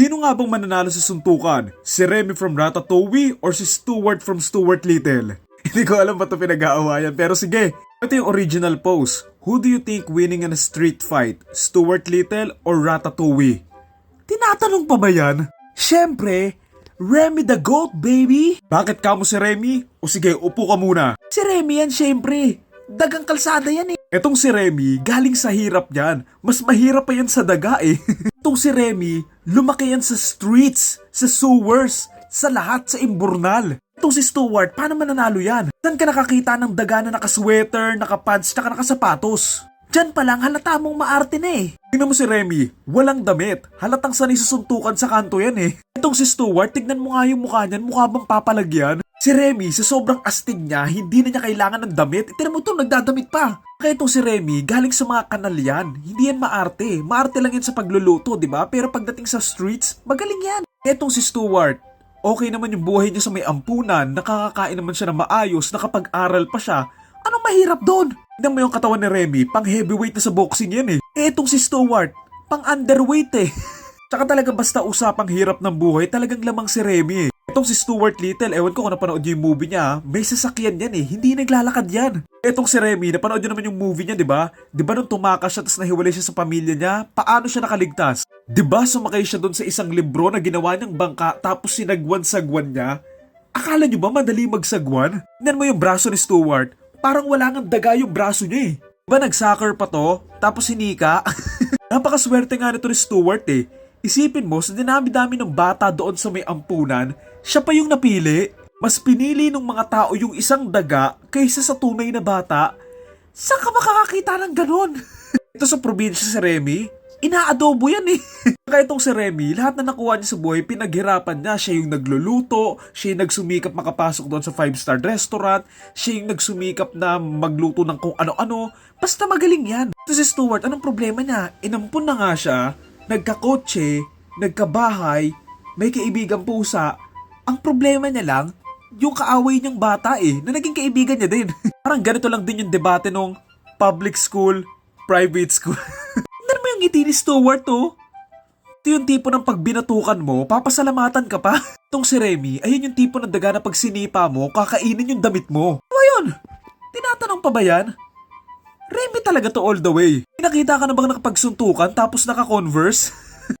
Sino nga bang mananalo sa suntukan? Si Remy from Ratatouille or si Stuart from Stuart Little? Hindi ko alam ba ito pinag-aawayan pero sige. Ito yung original pose. Who do you think winning in a street fight? Stuart Little or Ratatouille? Tinatanong pa ba yan? Siyempre, Remy the GOAT, baby! Bakit ka mo si Remy? O sige, upo ka muna. Si Remy yan, siyempre. Dagang kalsada yan eh. Etong si Remy, galing sa hirap yan. Mas mahirap pa yan sa daga eh. Etong si Remy, lumaki yan sa streets, sa sewers, sa lahat, sa imburnal. Itong si Stuart, paano mananalo yan? Saan ka nakakita ng daga na nakasweater, nakapants, tsaka nakasapatos? Diyan pa lang halata mong maarte na eh. Tingnan mo si Remy, walang damit. Halatang sanay susuntukan sa kanto yan eh. Itong si Stuart, tignan mo nga yung mukha niyan, mukha bang papalagyan? Si Remy, sa sobrang astig niya, hindi na niya kailangan ng damit. Tignan mo to, nagdadamit pa. Kaya itong si Remy, galing sa mga kanal yan. Hindi yan maarte. Maarte lang yan sa pagluluto, di ba? Pero pagdating sa streets, magaling yan. Etong si Stuart, okay naman yung buhay niya sa may ampunan, nakakakain naman siya ng maayos, nakapag-aral pa siya. Anong mahirap doon? Tignan mo yung katawan ni Remy, pang heavyweight na sa boxing yan eh. Itong si Stuart, pang underweight eh. Tsaka talaga basta usapang hirap ng buhay, talagang lamang si Remy eh. Itong si Stuart Little, ewan ko kung napanood niyo yung movie niya, may sasakyan yan eh, hindi naglalakad yan. Itong si Remy, napanood niyo naman yung movie niya, di ba? Di ba nung tumakas siya tapos nahiwalay siya sa pamilya niya, paano siya nakaligtas? Di ba sumakay siya doon sa isang libro na ginawa niyang bangka tapos sinagwan-sagwan niya? Akala niyo ba madali magsagwan? Tingnan mo yung braso ni Stuart, parang wala nga daga yung braso niya eh. Di ba nag-soccer pa to, tapos hinika? Napakaswerte nga nito ni Stuart eh. Isipin mo, sa dinami-dami ng bata doon sa may ampunan, siya pa yung napili. Mas pinili ng mga tao yung isang daga kaysa sa tunay na bata. Saan ka makakakita ng ganon? Ito sa probinsya si Remy, inaadobo yan eh. Kaya itong si Remy, lahat na nakuha niya sa buhay, pinaghirapan niya. Siya yung nagluluto, siya yung nagsumikap makapasok doon sa 5-star restaurant, siya yung nagsumikap na magluto ng kung ano-ano. Basta magaling yan. Ito si Stuart, anong problema niya? Inampun na nga siya, nagkakotse, nagkabahay, may kaibigang pusa. Ang problema niya lang, yung kaaway niyang bata eh, na naging kaibigan niya din. Parang ganito lang din yung debate nung public school, private school. Tignan mo yung ngiti ni Stuart oh. Ito yung tipo ng pag binatukan mo, papasalamatan ka pa. Itong si Remy, ayun yung tipo ng daga na pag sinipa mo, kakainin yung damit mo. Ano yun? Tinatanong pa ba yan? Remy talaga to all the way. Nakita ka na bang nakapagsuntukan tapos naka-converse?